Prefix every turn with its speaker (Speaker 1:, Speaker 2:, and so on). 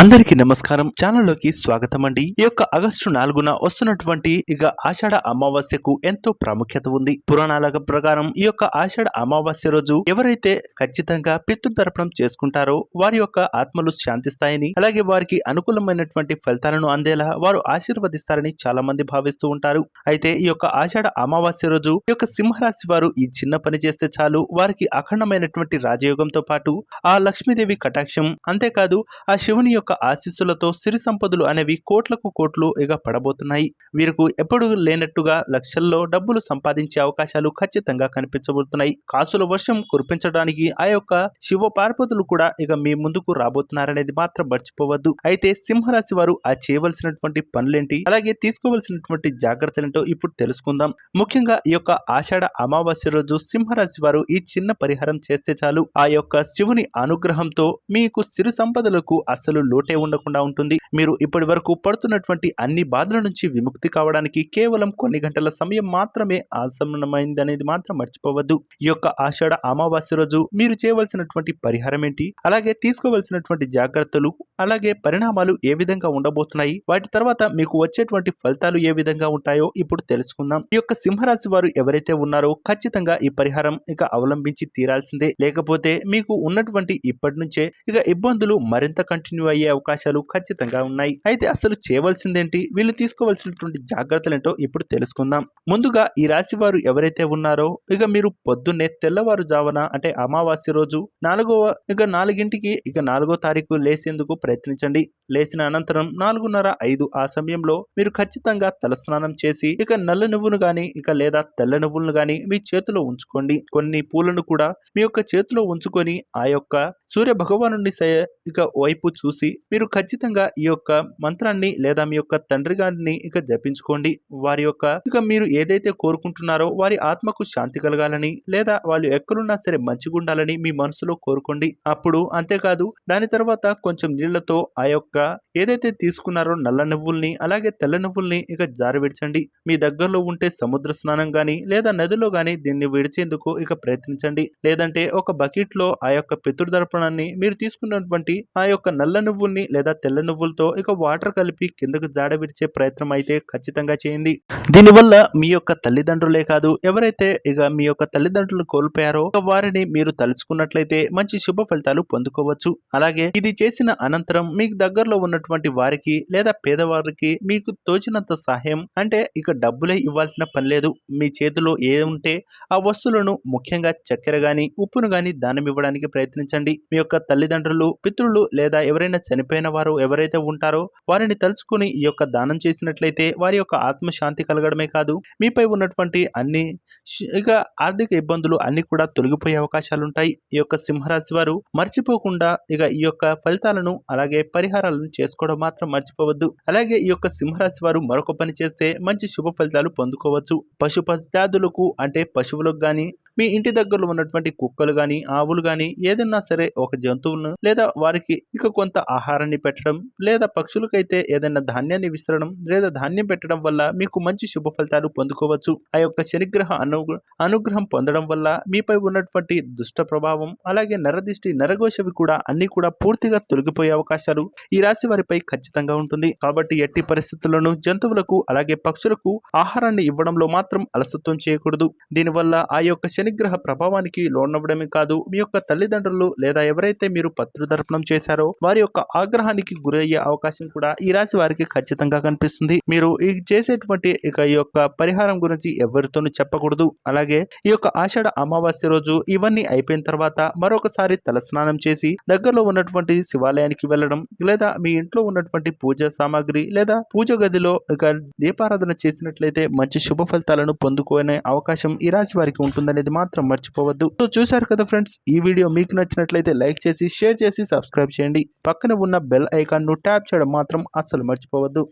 Speaker 1: అందరికీ నమస్కారం. ఛానల్లోకి స్వాగతం అండి. ఈ యొక్క ఆగస్టు నాలుగున వస్తున్నటువంటి ఇక ఆషాఢ అమావాస్యకు ఎంతో ప్రాముఖ్యత ఉంది. పురాణాల ప్రకారం ఈ యొక్క ఆషాఢ అమావాస్య రోజు ఎవరైతే ఖచ్చితంగా పితృతర్పణం చేసుకుంటారో వారి యొక్క ఆత్మలు శాంతిస్తాయని అలాగే వారికి అనుకూలమైనటువంటి ఫలితాలను అందేలా వారు ఆశీర్వదిస్తారని చాలా మంది భావిస్తూ ఉంటారు. అయితే ఈ యొక్క ఆషాఢ అమావాస్య రోజు ఈ యొక్క సింహరాశి వారు ఈ చిన్న పని చేస్తే చాలు. వారికి అఖండమైనటువంటి రాజయోగంతో పాటు ఆ లక్ష్మీదేవి కటాక్షం అంతేకాదు ఆ శివుని యొక్క ఆశీస్సులతో సిరి సంపదలు అనేవి కోట్లకు కోట్లు ఇక పడబోతున్నాయి వీరికి ఎప్పుడు లేనట్టుగా లక్షల్లో డబ్బులు సంపాదించే అవకాశాలు ఖచ్చితంగా కనిపించబోతున్నాయి. కాసుల వర్షం కురిపించడానికి ఆ యొక్క శివ పార్వతులు కూడా ఇక మీ ముందుకు రాబోతున్నారనేది మాత్రం మర్చిపోవద్దు. అయితే సింహరాశి వారు ఆ చేయవలసినటువంటి పనులేంటి? అలాగే తీసుకోవలసినటువంటి జాగ్రత్తలేంటో ఇప్పుడు తెలుసుకుందాం. ముఖ్యంగా ఈ యొక్క ఆషాఢ అమావాస్య రోజు సింహరాశి వారు ఈ చిన్న పరిహారం చేస్తే చాలు. ఆ యొక్క శివుని అనుగ్రహంతో మీకు సిరి సంపదలకు అసలు లోటే ఉండకుండా ఉంటుంది. మీరు ఇప్పటి వరకు పడుతున్నటువంటి అన్ని బాధల నుంచి విముక్తి కావడానికి కేవలం కొన్ని గంటల సమయం మాత్రమే ఆసన్నమైంది అనేది మాత్రం మర్చిపోవద్దు. ఈ యొక్క ఆషాఢ అమావాస్య రోజు మీరు చేయవలసినటువంటి పరిహారం ఏంటి? అలాగే తీసుకోవలసినటువంటి జాగ్రత్తలు అలాగే పరిణామాలు ఏ విధంగా ఉండబోతున్నాయి? వాటి తర్వాత మీకు వచ్చేటువంటి ఫలితాలు ఏ విధంగా ఉంటాయో ఇప్పుడు తెలుసుకుందాం. ఈ యొక్క సింహరాశి వారు ఎవరైతే ఉన్నారో ఖచ్చితంగా ఈ పరిహారం ఇక అవలంబించి తీరాల్సిందే. లేకపోతే మీకు ఉన్నటువంటి ఇప్పటి నుంచే ఇక ఇబ్బందులు మరింత కంటిన్యూ అయ్యే అవకాశాలు ఖచ్చితంగా ఉన్నాయి. అయితే అసలు చేయవలసిందేంటి? వీళ్ళు తీసుకోవాల్సినటువంటి జాగ్రత్తలు ఏంటో ఇప్పుడు తెలుసుకుందాం. ముందుగా ఈ రాశి వారు ఎవరైతే ఉన్నారో ఇక మీరు పొద్దున్నే తెల్లవారుజామున అంటే అమావాస్య రోజు నాలుగవ ఇక నాలుగింటికి ఇక నాలుగో తారీఖు లేసేందుకు ప్రయత్నించండి. లేచిన అనంతరం నాలుగున్నర ఐదు ఆ సమయంలో మీరు ఖచ్చితంగా తలస్నానం చేసి ఇక నల్ల నువ్వును గాని ఇక లేదా తెల్ల నువ్వులను గాని మీ చేతిలో ఉంచుకోండి. కొన్ని పూలను కూడా మీ యొక్క చేతిలో ఉంచుకొని ఆ యొక్క సూర్య భగవాను ఇక వైపు చూసి మీరు ఖచ్చితంగా ఈ యొక్క మంత్రాన్ని లేదా మీ యొక్క తండ్రి గారిని ఇక జపించుకోండి. వారి యొక్క ఇక మీరు ఏదైతే కోరుకుంటున్నారో వారి ఆత్మకు శాంతి కలగాలని లేదా వాళ్ళు ఎక్కడున్నా సరే మంచిగా ఉండాలని మీ మనసులో కోరుకోండి. అప్పుడు అంతేకాదు దాని తర్వాత కొంచెం నీళ్ళతో ఆ యొక్క ఏదైతే తీసుకున్నారో నల్ల నువ్వుల్ని అలాగే తెల్ల నువ్వుల్ని ఇక జారి విడిచండి. మీ దగ్గరలో ఉంటే సముద్ర స్నానం గాని లేదా నదిలో గాని దీన్ని విడిచేందుకు ఇక ప్రయత్నించండి. లేదంటే ఒక బకెట్లో ఆ యొక్క పితృదర్పణాన్ని మీరు తీసుకున్నటువంటి ఆ యొక్క నల్ల నువ్వుల్ని లేదా తెల్ల నువ్వులతో ఇక వాటర్ కలిపి కిందకు జాడ విడిచే ప్రయత్నం అయితే ఖచ్చితంగా చేయండి. దీనివల్ల మీ యొక్క తల్లిదండ్రులే కాదు ఎవరైతే ఇక మీ యొక్క తల్లిదండ్రులు కోల్పోయారో వారిని మీరు తలుచుకున్నట్లయితే మంచి శుభ ఫలితాలు పొందుకోవచ్చు. అలాగే ఇది చేసిన అనంతరం మీకు దగ్గరలో ఉన్నటువంటి వారికి లేదా పేదవారికి మీకు తోచినంత సహాయం అంటే ఇక డబ్బులే ఇవ్వాల్సిన పని లేదు. మీ చేతిలో ఏ ఉంటే ఆ వస్తువులను ముఖ్యంగా చక్కెర గాని ఉప్పును గాని దానం ఇవ్వడానికి ప్రయత్నించండి. మీ యొక్క తల్లిదండ్రులు పితృలు లేదా ఎవరైనా చనిపోయిన వారు ఎవరైతే ఉంటారో వారిని తలుచుకుని ఈ యొక్క దానం చేసినట్లయితే వారి యొక్క ఆత్మశాంతి కలగడమే కాదు. మీపై ఉన్నటువంటి అన్ని ఇక ఆర్థిక ఇబ్బందులు అన్ని కూడా తొలగిపోయే అవకాశాలు ఉంటాయి ఈ యొక్క సింహరాశి వారు మర్చిపోకుండా ఇక ఈ యొక్క ఫలితాలను అలాగే పరిహారాలను చేసుకోవడం మాత్రం మర్చిపోవద్దు. అలాగే ఈ యొక్క సింహరాశి వారు మరొక పని చేస్తే మంచి శుభ ఫలితాలు పొందుకోవచ్చు. పశు పశ్చాదులకు అంటే పశువులకు గాని మీ ఇంటి దగ్గరలో ఉన్నటువంటి కుక్కలు గాని ఆవులు గాని ఏదైనా సరే ఒక జంతువులను లేదా వారికి ఇక కొంత ఆహారాన్ని పెట్టడం లేదా పక్షులకైతే ఏదైనా ధాన్యాన్ని విసరడం లేదా ధాన్యం పెట్టడం వల్ల మీకు మంచి శుభ ఫలితాలు పొందుకోవచ్చు. ఆ యొక్క శనిగ్రహ అను అనుగ్రహం పొందడం వల్ల మీపై ఉన్నటువంటి దుష్ట ప్రభావం అలాగే నరదిష్టి నరఘోషవి కూడా అన్ని కూడా పూర్తిగా తొలగిపోయే అవకాశాలు ఈ రాశి వారిపై ఖచ్చితంగా ఉంటుంది. కాబట్టి ఎట్టి పరిస్థితుల్లోనూ జంతువులకు అలాగే పక్షులకు ఆహారాన్ని ఇవ్వడంలో మాత్రం అలసత్వం చేయకూడదు. దీనివల్ల ఆ యొక్క శని శనిగ్రహ ప్రభావానికి లోనవ్వడమే కాదు మీ యొక్క తల్లిదండ్రులు లేదా ఎవరైతే మీరు పత్రుదర్పణం చేశారో వారి యొక్క ఆగ్రహానికి గురయ్యే అవకాశం కూడా ఈ రాశి వారికి ఖచ్చితంగా కనిపిస్తుంది. మీరు ఈ చేసేటువంటి ఇక ఈ యొక్క పరిహారం గురించి ఎవరితోనూ చెప్పకూడదు. అలాగే ఈ యొక్క ఆషాఢ అమావాస్య రోజు ఇవన్నీ అయిపోయిన తర్వాత మరొకసారి తలస్నానం చేసి దగ్గరలో ఉన్నటువంటి శివాలయానికి వెళ్ళడం లేదా మీ ఇంట్లో ఉన్నటువంటి పూజ సామాగ్రి లేదా పూజ గదిలో ఇక దీపారాధన చేసినట్లయితే మంచి శుభ ఫలితాలను పొందుకునే అవకాశం ఈ రాశి వారికి ఉంటుందనేది మాత్రం మర్చిపోవద్దు. సో చూశారు కదా ఫ్రెండ్స్ ఈ వీడియో మీకు నచ్చినట్లయితే లైక్ చేసి షేర్ చేసి సబ్స్క్రైబ్ చేయండి. పక్కన ఉన్న బెల్ ఐకాన్ను ట్యాప్ చేయడం మాత్రం అస్సలు మర్చిపోవద్దు.